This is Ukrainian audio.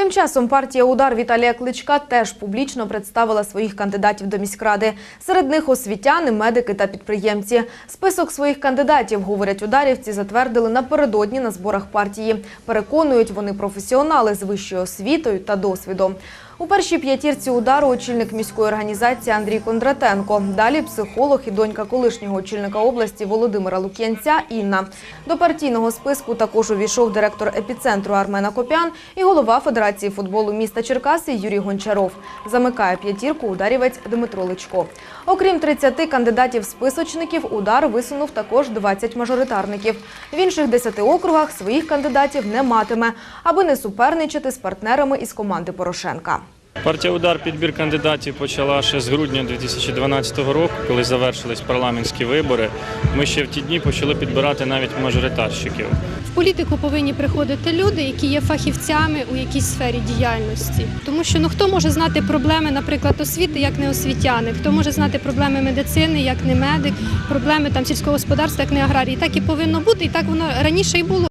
Тим часом партія Удар Віталія Кличка теж публічно представила своїх кандидатів до міськради. Серед них освітяни, медики та підприємці. Список своїх кандидатів, говорять ударівці, затвердили напередодні на зборах партії. Переконують, вони професіонали з вищою освітою та досвідом. У першій п'ятірці удару очільник міської організації Андрій Кондратенко. Далі психолог і донька колишнього очільника області Володимира Лук'янця Інна. До партійного списку також увійшов директор епіцентру Армена Копян і голова Федерації футболу міста Черкаси Юрій Гончаров. Замикає п'ятірку ударівець Дмитро Личко. Окрім 30 кандидатів-списочників, удар висунув також 20 мажоритарників. В інших 10 округах своїх кандидатів не матиме, аби не суперничати з партнерами із команди Порошенка. Партія Удар підбір кандидатів почала ще з грудня 2012 року, коли завершились парламентські вибори. Ми ще в ті дні почали підбирати навіть мажоритарщиків. В політику повинні приходити люди, які є фахівцями у якійсь сфері діяльності. Тому що ну хто може знати проблеми, наприклад, освіти, як не освітяни, хто може знати проблеми медицини, як не медик, проблеми там сільського господарства, як не аграрій. Так і повинно бути, і так воно раніше і було.